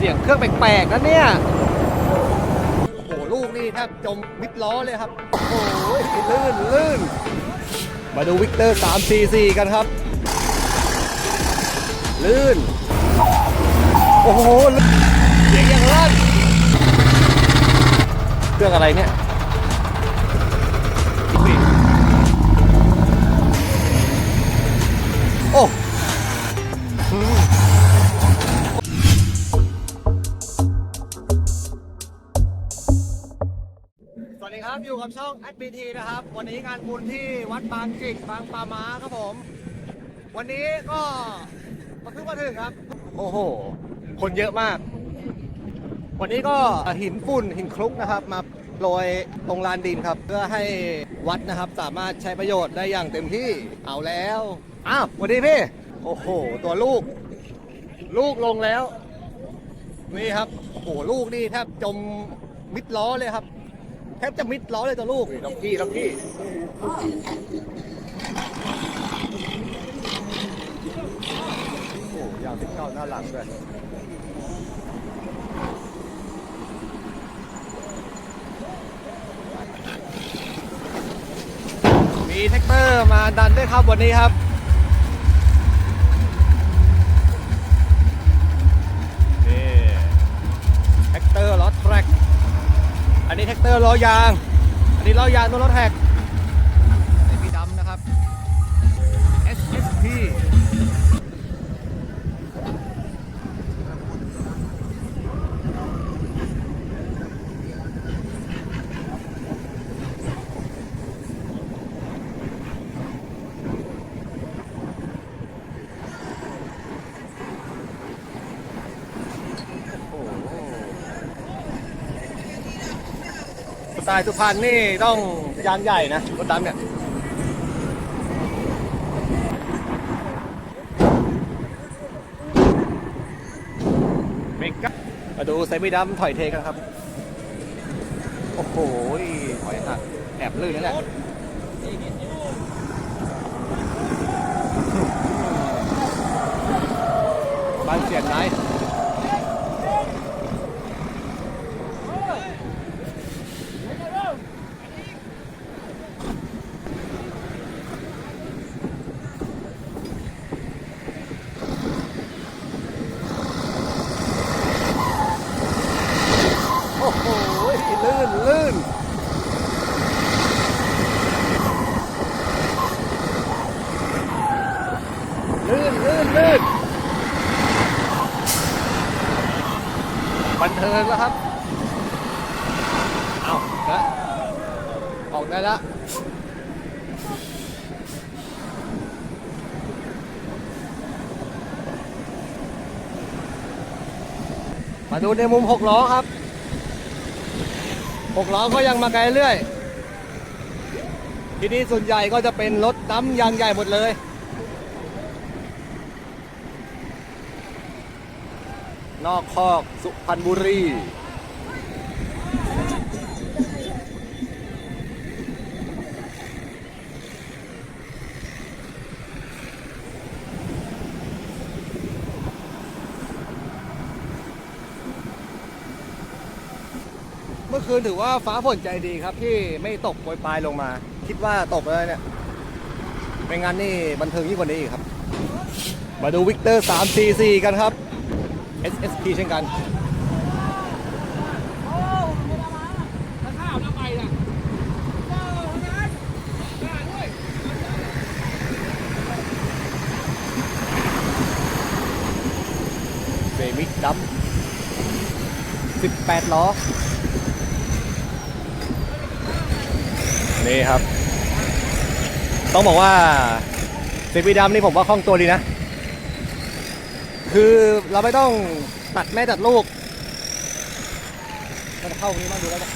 เสียงเครื่องแปลกๆนะเนี่ย โอ้โหลูกนี่แทบจมมิดล้อเลยครับ โอ้โหลื่นลื่น มาดูวิกเตอร์344 กันครับ ลื่น โอ้โห เสียงอย่างลั่น เครื่องอะไรเนี่ย วัสดีครับอยู่กับช่อง SBT นะครับ วันนี้งานบุญที่วัดบางจิกบางปาม้าครับผม วันนี้ก็มาเพิ่งมาถึงครับ โอ้โห คนเยอะมาก วันนี้ก็หินฝุ่นหินคลุกนะครับ มาโรยตรงลานดินครับ เพื่อให้วัดนะครับสามารถใช้ประโยชน์ได้อย่างเต็มที่เอาแล้วอ้าววัสดีพี่โอ้โห ตัวลูก ลูกลงแล้ว นี่ครับโอ้โหลูกนี่แทบจมมิดล้อเลยครับ แทบจะมิดล้อเลยตัวลูกล็อกกี้ล็อกกี้โอ้ยางสิบเก้าหน้าหลังด้วยมีแท็กเตอร์มาดันด้วยครับวันนี้ครับ นี่แท็กเตอร์ล้อแทร็ก อันนี้แท็ก เตอร์ล้อยาง อันนี้ล้อยางตัวรถแท็ก สไตล์สุพรรณนี่ต้องยางใหญ่นะรถดำเนี่ยเมกะมาดูไซมิดำถอยเทกันครับ โอ้โหถอยหักแอบลื่นนั่นแหละบ้านเสียนไหน โอ้โห ลื่นลื่นลื่นลื่นลื่นบันเทิงแล้วครับ เอาละออกได้แล้ว มาดูในมุมหกล้อครับหกล้อก็ยังมาไกลเรื่อย ที่นี่ส่วนใหญ่ก็จะเป็นรถดำยางใหญ่หมดเลย นอกคอกสุพรรณบุรี เมื่อคืนถือว่าฟ้าฝนใจดีครับที่ไม่ตกโปรยปลายลงมา คิดว่าตกเลยเนี่ยไม่งั้นนี่บันเทิงยิ่งกว่านี้ครับ มาดูวิกเตอร์344กันครับ SSP เช่นกันเซมิกดัม18 ล้อ นี่ครับ ต้องบอกว่าเซฟีดำนี่ผมว่าคล่องตัวดีนะ คือเราไม่ต้องตัดแม่ตัดลูกมันเข้าตรงนี้บ้างดูแล้วเนี่ย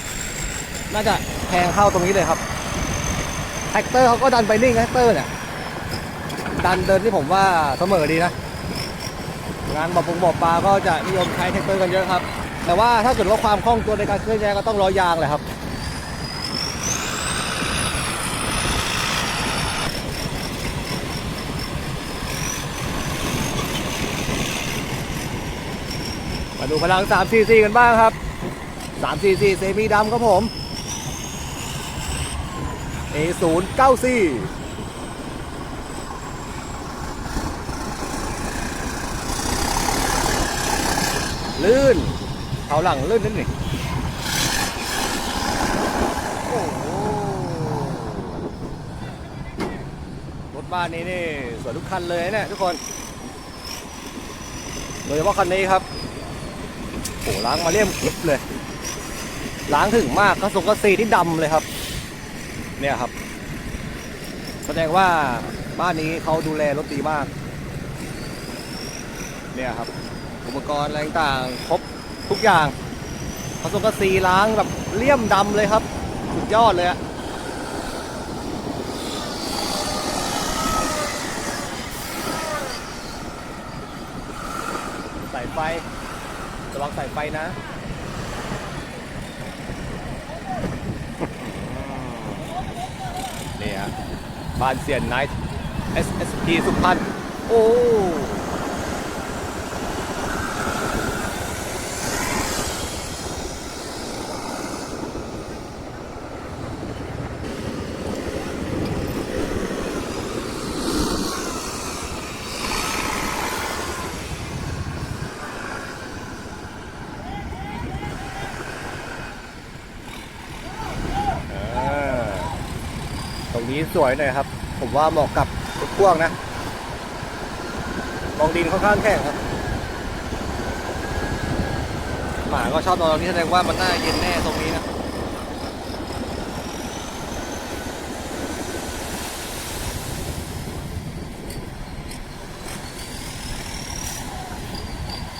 น่าจะแทงเข้าตรงนี้เลยครับแท็กเตอร์เขาก็ดันไปนิ่งแท็กเตอร์เนี่ยดันเดินที่ผมว่าเสมอดีนะ งานบ่อปงบ่อปลาก็จะนิยมใช้แท็กเตอร์กันเยอะครับ แต่ว่าถ้าเกิดว่าความคล่องตัวในการเคลื่อนย้ายก็ต้องล้อยางแหละครับ ดูพลัง3 4 4กันบ้างครับ3 4 4เซมีดำครับผม A 0 9 4 ลื่นเอาหลังลื่นนิดหนึ่งโอ้โหรถบ้านนี้นี่สวยทุกคันเลยเนี่ยทุกคน โดยเฉพาะคันนี้ครับ โอ้ล้างมาเลี่ยมกริบเลย ล้างถึงมากกระสุนกระสีที่ดำเลยครับ เนี่ยครับ แสดงว่าบ้านนี้เขาดูแลรถดีมาก เนี่ยครับ อุปกรณ์อะไรต่างครบทุกอย่างกระสุนกระสีล้างแบบเลี่ยมดำเลยครับสุดยอดเลยอะสายไฟ วังสายไฟนะ นี่ฮะบ้านเสียนไนท์ SSP สุพรรณโอ้ สวยหน่อยครับ ผมว่าเหมาะกับรถพ่วงนะมองดินค่อนข้างแข็งครับ หมาก็ชอบนอนตรงนี้แสดงว่ามันน่าเย็นแน่ตรงนี้นะ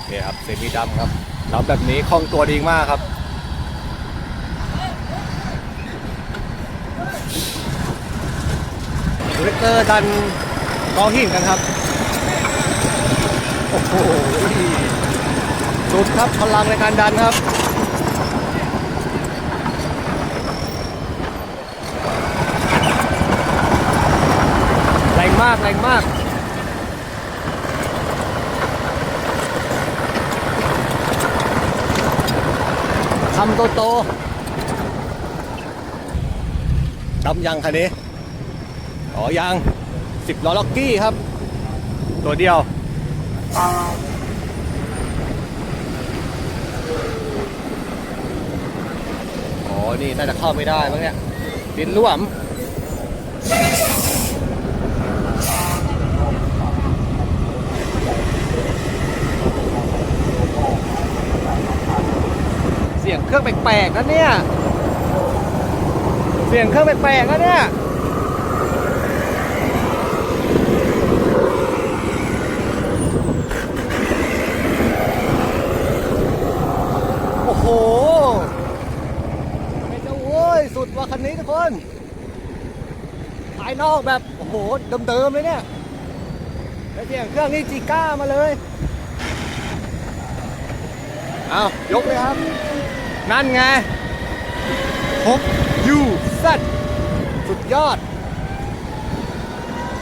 เนี่ยครับเซมิดำครับดำแบบนี้คล่องตัวดีมากครับ เวกเตอร์ดันกอหินกันครับ โอ้โหสุดครับพลังในการดันครับแรงมากแรงมากทำโตโตดำยังคันนี้ อ๋อยังสิบล้อล็อกกี้ครับ ตัวเดียว อ๋อ นี่น่าจะเข้าไม่ได้มั้งเนี่ยดินร่วมเสียงเครื่องแปลกๆนะเนี่ย เสียงเครื่องแปลกๆนะเนี่ย โอ้โหเป็นเจ้าโว้ย สุดว่ะ คันนี้ทุกคนภายนอกแบบ โอ้โหเดิมๆเลยเนี่ยแล้วเสียงเครื่องนี่จีก้ามาเลยเอายกเลยครับ นั่นไงพบยูสัตสุดยอด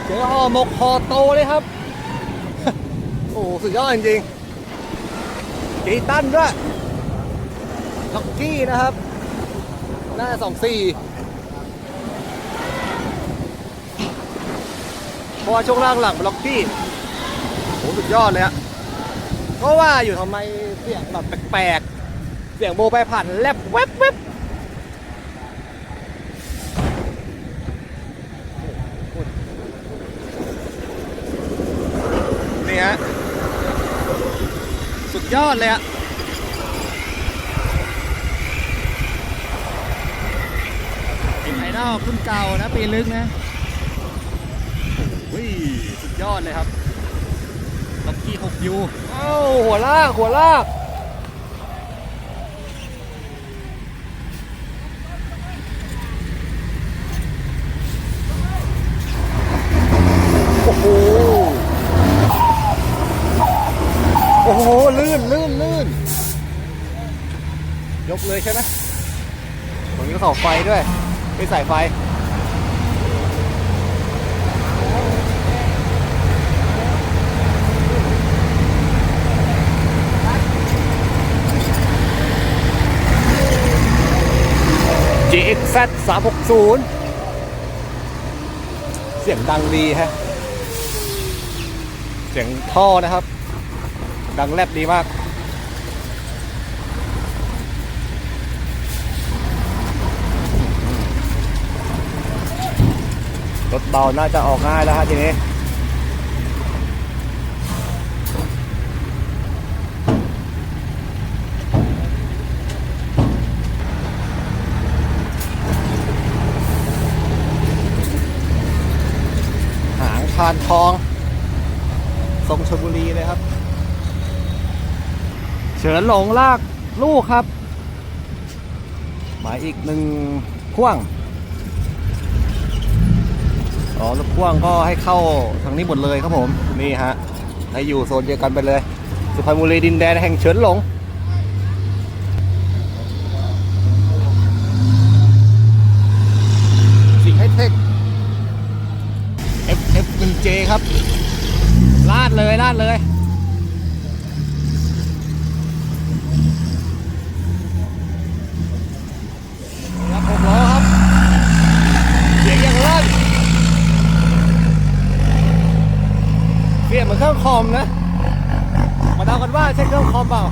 เจอห่อหมกห่อโตเลยครับ โอ้โหสุดยอดจริงๆจีตันด้วยล็อกกี้นะครับ น้าสองสี่เพราะว่าช่วงล่างหลังเป็นล็อกกี้โหสุดยอดเลยอะก็ว่าอยู่ทำไมเสียงแบบแปลกๆ เสียงโบไปผ่านแลบแวบแวบนี่ฮะ สุดยอดเลยอะ เป็นไอดอลรุ่นเก่านะปีลึกนะโอ้ยสุดยอดเลยครับล็อกกี้6ยูเอ้าหัวลากหัวลากโอ้โหโอ้โหลื่นลื่นลื่นยกเลยใช่ไหมตรงนี้เสาไฟด้วย ไมีสายไฟ GXZ 360 เสียงดังดีฮะ เสียงท่อนะครับ ดังแลบดีมาก รถเบาน่าจะออกง่ายแล้วฮะทีนี้หางพานทอง ทรงชลบุรีเลยครับ เฉินหลงลากลูกครับ หมายอีกหนึ่งพ่วง อ๋อรถพ่วงก็ให้เข้าทางนี้หมดเลยครับผม นี่ฮะ ให้อยู่โซนเดียวกันไปเลย สุพรรณบุรีดินแดนแห่งเฉินหลงสิ่งให้เทค F F 1 J ครับ ลาดเลยลาดเลย ครับหกล้อครับ เสียงอย่างลั่น เสียงเหมือนเครื่องคอมนะ มาเดากันว่าใช่เครื่องคอมเปล่า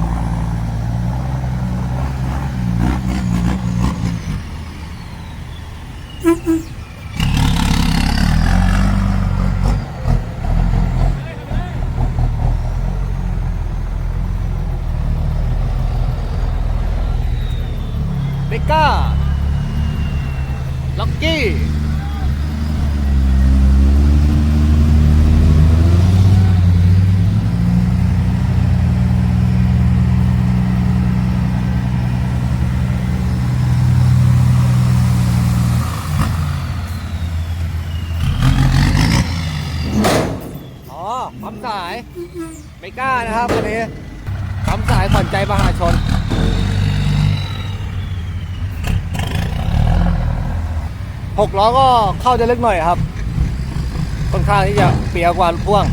เบก้า ล็อกกี้ อ๋อปั๊มสาย ไม่กล้านะครับวันนี้คำสายขวัญใจมหาชนหกล้อก็เข้าจะเล็กหน่อยครับค่อนข้างที่จะเปียกว่าพ่วง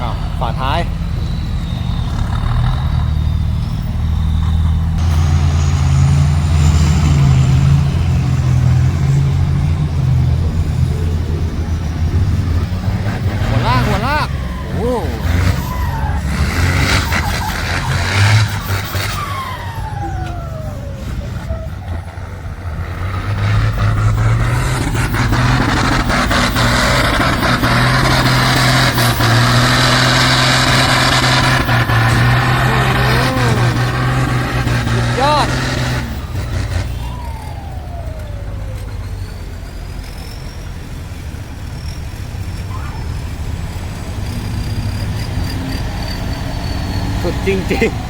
อ้าวฝาท้าย หัวลากหัวลาก โอ้ สุดยอด สุดจริงๆ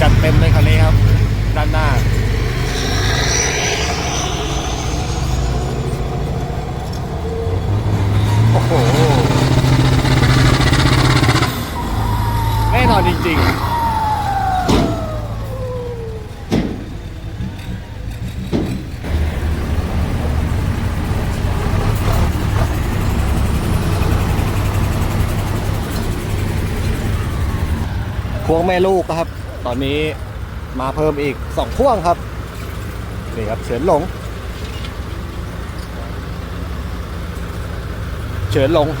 จัดเต็มเลยคันนี้ครับ ด้านหน้า โอ้โห แน่นอนจริงๆ พ วงแม่ลูกนะครับ ตอนนี้มาเพิ่มอีกสองพ่วงครับ นี่ครับเฉินหลง เฉินหลง527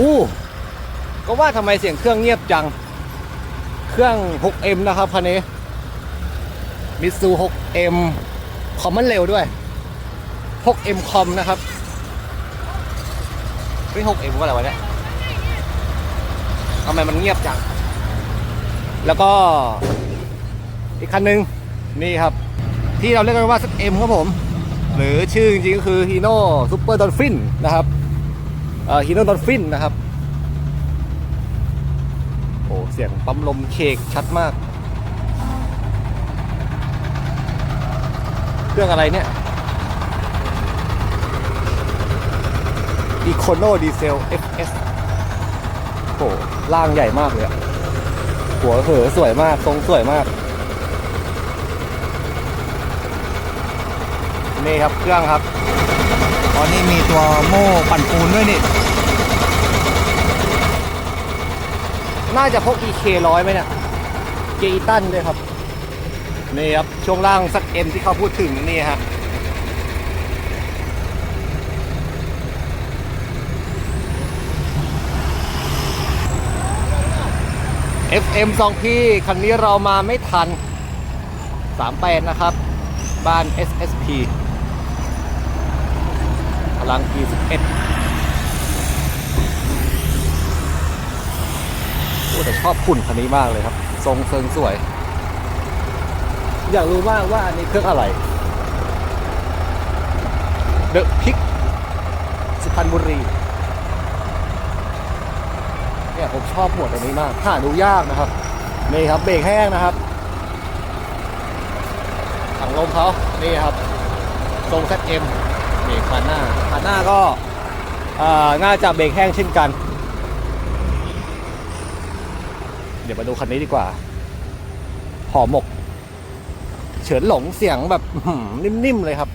อู้ก็ว่าทำไมเสียงเครื่องเงียบจัง เครื่อง 6M นะครับคันนี้มิซู 6M คอมมันเร็วด้วย 6M คอมนะครับเฮ้ย 6M ก็อะไรวะเนี่ย ทำไมมันเงียบจัง แล้วก็อีกคันหนึ่งนี่ครับ ที่เราเรียกกันว่า M ครับผม หรือชื่อจริงๆก็คือ Hino Super Dolphin นนะครับเอ่อ Hino Dolphin นะครับ โอ้เสียงปั๊มลมเคกชัดมาก เครื่องอะไรเนี่ย Econo Diesel FS โอ้ล่างใหญ่มากเลยอะโหหัวเหอสวยมาก ทรงสวยมาก นี่ครับเครื่องครับตอนนี้มีตัวโม่ปั่นปูนด้วยนี่ น่าจะพก EK ร้อยไหมเนี่ย เกอีตันด้วยครับ นี่ครับ ช่วงล่างสักเอ็มที่เขาพูดถึงนี่ฮะ FM 2 p คันนี้เรามาไม่ทัน38นะครับ บ้าน SSP พลัง P11 โอ้แต่ชอบขุ่นคันนี้มากเลยครับ ทรงเซิงสวย อยากรู้มากว่าอันนี้เครื่องอะไร เดอะพิกสุพรรณบุรี เนี่ยผมชอบหมวดอันนี้มากหาดูยากนะครับนี่ครับเบรกแห้งนะครับถังลมเขานี่ครับทรง ZM นี่คันหน้าคันหน้าก็อ่าน่าจะเบรกแห้งเช่นกัน เดี๋ยวมาดูคันนี้ดีกว่าห่อหมก เฉินหลงเสียงแบบนิ่มๆเลยครับ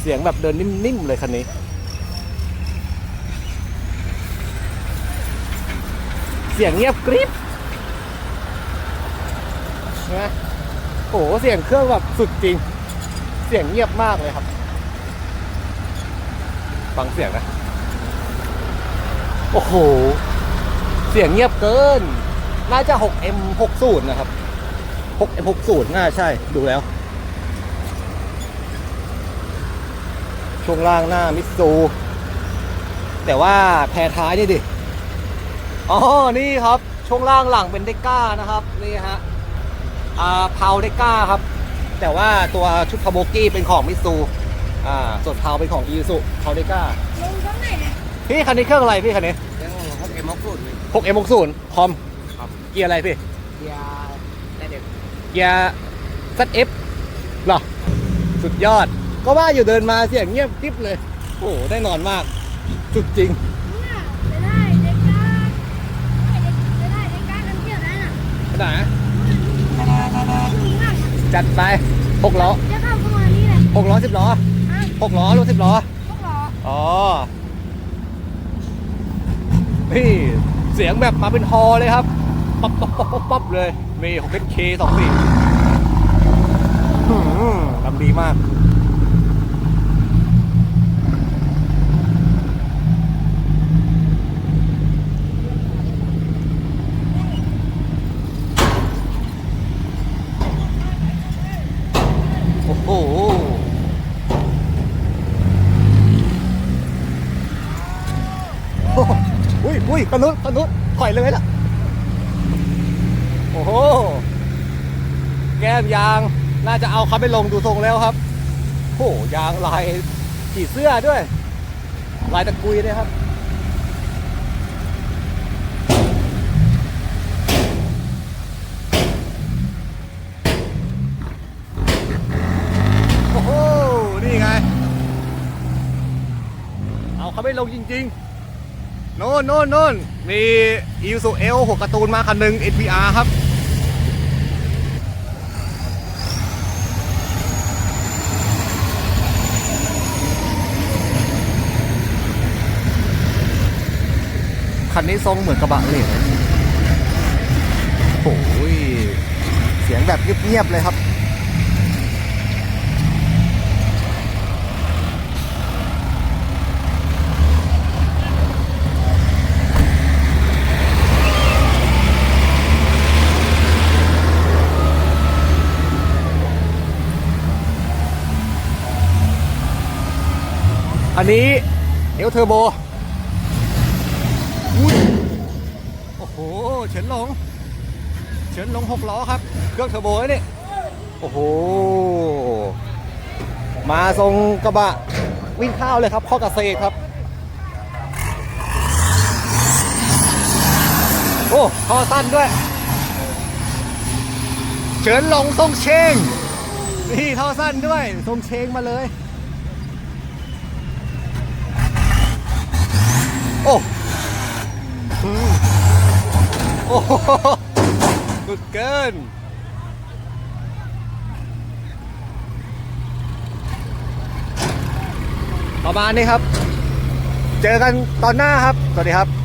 เสียงแบบเดินนิ่มๆเลยคันนี้ เสียงเงียบกริบนะโอ้โหเสียงเครื่องแบบสุดจริง เสียงเงียบมากเลยครับ ฟังเสียงนะ โอ้โห เสียงเงียบเกิน น่าจะ 6M60 นะครับ 6M60 น่าใช่ ดูแล้ว ช่วงล่างหน้ามิตซูแต่ว่าแพรท้ายนี่ดิ อ๋อ นี่ครับ ช่วงล่างหลังเป็นเดก้านะครับ นี่ฮะอ่าเพาเดก้าครับ แต่ว่าตัวชุดคาโบกี้เป็นของมิตซูอ่าส่วนเพาเป็นของอีซูเพาเดก้าลงช่องไหนเนี่ยพี่คันนี้เครื่องอะไรพี่คันนี้แล้วพวกเอ็มฮอกฟูด 6M60 คอมครับเกียร์อะไรพี่ เกียร์ได้เด็กเกียร์ ZF เหรอ สุดยอด ก็ว่าอยู่เดินมาเสียงเงียบกริบเลย โอ้โหได้นอนมาก สุดจริง เนี่ยจะได้เด็กก้าจะได้เด็กก้ากันเที่ยว นั้นอะขนาดสูงมากจัดไปหกล้อจะเข้าเข้ามานี่แหละหกล้อสิบล้ออะหกล้อรถสิบล้อพวกหรออ๋อนี่เสียงแบบมาเป็นฮอเลยครับป๊อปป๊อปป๊อปป๊อปป๊อปเลยมีของเพชรเคสองสี่ทำดีมาก โอ้โห โอ้โห อุ้ยอุ้ยกระนุดกระนุดถอยเลยล่ะ โอ้โห แก้มยาง น่าจะเอาเขาไปลงดูทรงแล้วครับ โอ้โหยางลายผีเสื้อด้วย ลายตะกุยเลยครับโอ้โหนี่ไงเอาเขาไปลงจริง ๆ โน่นโน่นโน่นมีอีซูเอลหกการ์ตูนมาคันหนึ่ง NPR ครับ คันนี้ทรงเหมือนกระบะเลยโอ้ย เสียงแบบเงียบๆเลยครับ นนี้เอลเทอร์โบโอ้โห เฉินหลง เฉินหลงหกล้อครับ เครื่องเทอร์โบนี่ โอ้โห มาทรงกระบะ วิ่งข้าวเลยครับ ข้อกระเซครับ โอ้คอสั้นด้วย เฉินหลงทรงเชง นี่ท่อสั้นด้วย ทรงเชงมาเลย โอ้โอ้โหสุดเกินประมาณนี้ครับ เจอกันตอนหน้าครับ สวัสดีครับ